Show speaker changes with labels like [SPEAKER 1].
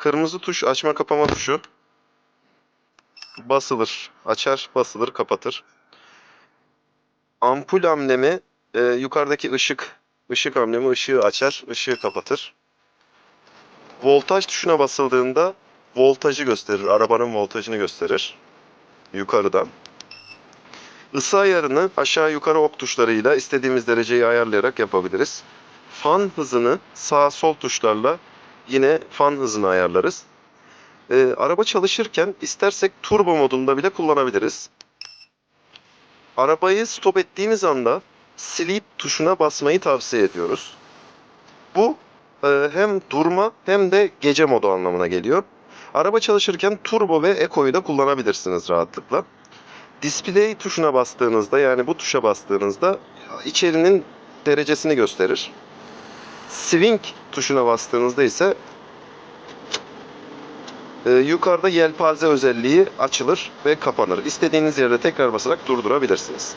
[SPEAKER 1] Kırmızı tuş açma kapama tuşu. Basılır, açar, basılır, kapatır. Ampul amblemi e, yukarıdaki ışık, ışık amblemi ışığı açar, ışığı kapatır. Voltaj tuşuna basıldığında voltajı gösterir, arabanın voltajını gösterir yukarıdan. Isı ayarını aşağı yukarı ok tuşlarıyla istediğimiz dereceyi ayarlayarak yapabiliriz. Fan hızını sağ sol tuşlarla yine fan hızını ayarlarız. Ee, araba çalışırken istersek turbo modunda bile kullanabiliriz. Arabayı stop ettiğimiz anda sleep tuşuna basmayı tavsiye ediyoruz. Bu e, hem durma hem de gece modu anlamına geliyor. Araba çalışırken turbo ve eko'yu da kullanabilirsiniz rahatlıkla. Display tuşuna bastığınızda yani bu tuşa bastığınızda içerinin derecesini gösterir. Swing tuşuna bastığınızda ise e, yukarıda yelpaze özelliği açılır ve kapanır. İstediğiniz yerde tekrar basarak durdurabilirsiniz.